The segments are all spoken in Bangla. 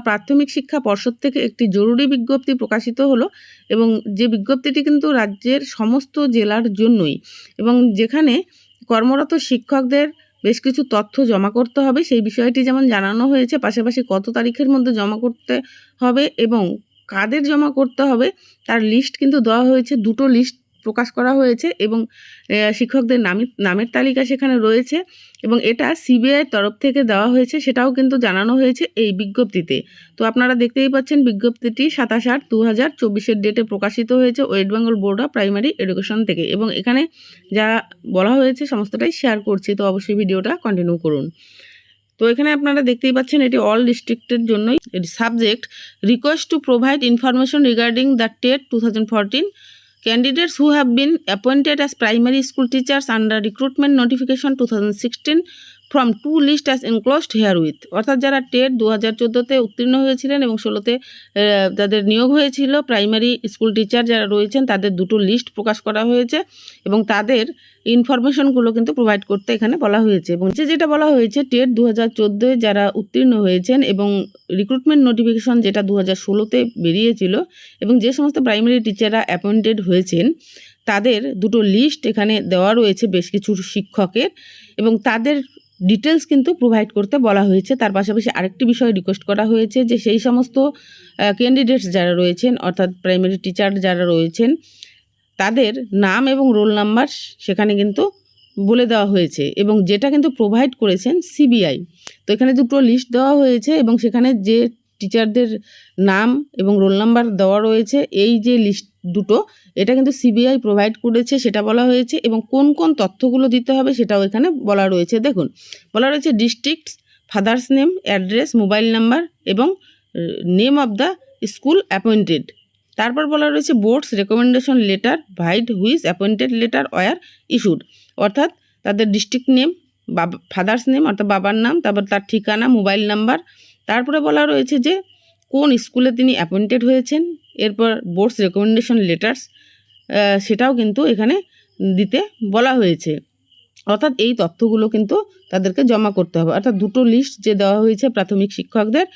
প্রাথমিক শিক্ষা পর্ষদ থেকে একটি জরুরি বিজ্ঞপ্তি প্রকাশিত হলো এবং যে বিজ্ঞপ্তিটি কিন্তু রাজ্যের সমস্ত জেলার জন্যই এবং যেখানে কর্মরত শিক্ষকদের বেশ কিছু তথ্য জমা করতে হবে, সেই বিষয়টি যেমন জানানো হয়েছে, পাশাপাশি কত তারিখের মধ্যে জমা করতে হবে এবং কাদের জমা করতে হবে, তার লিস্ট কিন্তু দেওয়া হয়েছে, দুটো লিস্ট প্রকাশ করা হয়েছে এবং শিক্ষকদের নামের নামের তালিকা সেখানে রয়েছে এবং এটা সিবিআইয়ের তরফ থেকে দেওয়া হয়েছে সেটাও কিন্তু জানানো হয়েছে এই বিজ্ঞপ্তিতে। তো আপনারা দেখতেই পাচ্ছেন বিজ্ঞপ্তিটি সাতাশ আট দু হাজার চব্বিশের ডেটে প্রকাশিত হয়েছে West Bengal board of primary education থেকে এবং এখানে যা বলা হয়েছে সমস্তটাই শেয়ার করছি। তো অবশ্যই ভিডিওটা কন্টিনিউ করুন। তো এখানে আপনারা দেখতেই পাচ্ছেন এটি অল ডিস্ট্রিক্টের জন্যই subject request to provide information regarding the TET two thousand fourteen candidates who have been appointed as primary school teachers under recruitment notification 2016 from list list as herewith অর্থাৎ যারা টেট দু হাজার চোদ্দোতে উত্তীর্ণ হয়েছিলেন এবং ষোলোতে যাদের নিয়োগ হয়েছিল প্রাইমারি স্কুল টিচার যারা রয়েছেন তাদের দুটো লিস্ট প্রকাশ করা হয়েছে এবং তাদের ইনফরমেশনগুলো কিন্তু প্রোভাইড করতে এখানে বলা হয়েছে। এবং যে যেটা বলা হয়েছে, টেট দু হাজার চোদ্দোয় যারা উত্তীর্ণ হয়েছেন এবং রিক্রুটমেন্ট নোটিফিকেশন যেটা দু হাজার ষোলোতে বেরিয়েছিল এবং যে সমস্ত প্রাইমারি টিচাররা অ্যাপয়েন্টেড হয়েছেন, তাদের দুটো লিস্ট এখানে দেওয়া রয়েছে বেশ কিছু শিক্ষকের এবং তাদের ডিটেলস কিন্তু প্রোভাইড করতে বলা হয়েছে। তার পাশাপাশি আরেকটি বিষয় রিকোয়েস্ট করা হয়েছে যে সেই সমস্ত ক্যান্ডিডেটস যারা রয়েছেন, অর্থাৎ প্রাইমারি টিচার যারা রয়েছেন, তাদের নাম এবং রোল নাম্বার সেখানে কিন্তু বলে দেওয়া হয়েছে এবং যেটা কিন্তু প্রোভাইড করেছেন সিবিআই তো এখানে দুটো লিস্ট দেওয়া হয়েছে এবং সেখানে যে টিচারদের নাম এবং রোল নাম্বার দেওয়া রয়েছে, এই যে লিস্ট দুটো। এটা কিন্তু সিবিআই প্রোভাইড করেছে, সেটা বলা হয়েছে এবং কোন কোন তথ্যগুলো দিতে হবে সেটাও এখানে বলা রয়েছে। দেখুন, বলা রয়েছে district father's name address mobile number এবং name of the school appointed তারপর বলা রয়েছে board's recommendation letter vide whose appointed letter were issued অর্থাৎ তাদের ডিস্ট্রিক্ট নেম বাবা ফাদার্স নেম অর্থাৎ বাবার নাম, তারপর তার ঠিকানা মোবাইল নাম্বার তারপরে বলা রয়েছে যে কোন স্কুলে তিনি অ্যাপয়েন্টেড হয়েছেন এরপর বোর্ডস রেকমেন্ডেশন লেটার্স সেটাও কিন্তু এখানে দিতে বলা হয়েছে। অর্থাৎ এই তথ্যগুলো কিন্তু তাদেরকে জমা করতে হবে। অর্থাৎ দুটো লিস্ট যে দেওয়া হয়েছে প্রাথমিক শিক্ষকদের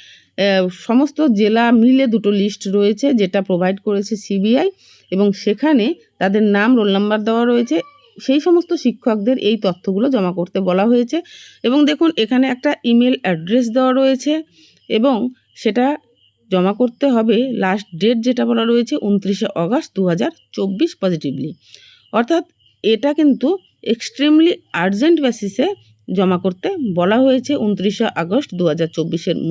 সমস্ত জেলা মিলে দুটো লিস্ট রয়েছে যেটা প্রোভাইড করেছে সিবিআই এবং সেখানে তাদের নাম রোল নাম্বার দেওয়া রয়েছে। সেই সমস্ত শিক্ষকদের এই তথ্যগুলো জমা করতে বলা হয়েছে। এবং দেখুন, এখানে একটা ইমেল অ্যাড্রেস দেওয়া রয়েছে এবং সেটা জমা করতে হবে লাস্ট ডেট যেটা বলা রয়েছে উনত্রিশে অগস্ট দু পজিটিভলি অর্থাৎ এটা কিন্তু এক্সট্রিমলি আর্জেন্ট বেসিসে জমা করতে বলা হয়েছে উনত্রিশে আগস্ট দু হাজার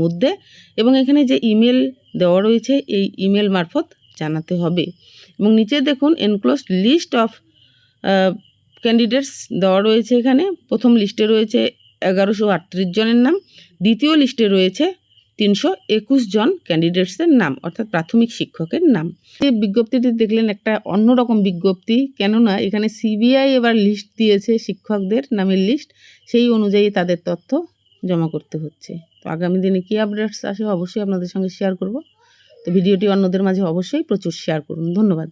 মধ্যে এবং এখানে যে ইমেল দেওয়া রয়েছে এই ইমেল মারফত জানাতে হবে। এবং নিচে দেখুন এনক্লোজ লিস্ট অফ ক্যান্ডিডেটস দেওয়া রয়েছে এখানে। প্রথম লিস্টে রয়েছে এগারোশো আটত্রিশ জনের নাম। দ্বিতীয় লিস্টে রয়েছে তিনশো একুশ জন ক্যান্ডিডেটসের নাম, অর্থাৎ প্রাথমিক শিক্ষকের নাম। এই বিজ্ঞপ্তিটি দেখলেন একটা অন্যরকম বিজ্ঞপ্তি, কেননা এখানে সিবিআই এবার লিস্ট দিয়েছে শিক্ষকদের নামের লিস্ট সেই অনুযায়ী তাদের তথ্য জমা করতে হচ্ছে। তো আগামী দিনে কী আপডেটস আসে অবশ্যই আপনাদের সঙ্গে শেয়ার করব। তো ভিডিওটি অন্যদের মাঝে অবশ্যই প্রচুর শেয়ার করুন। ধন্যবাদ।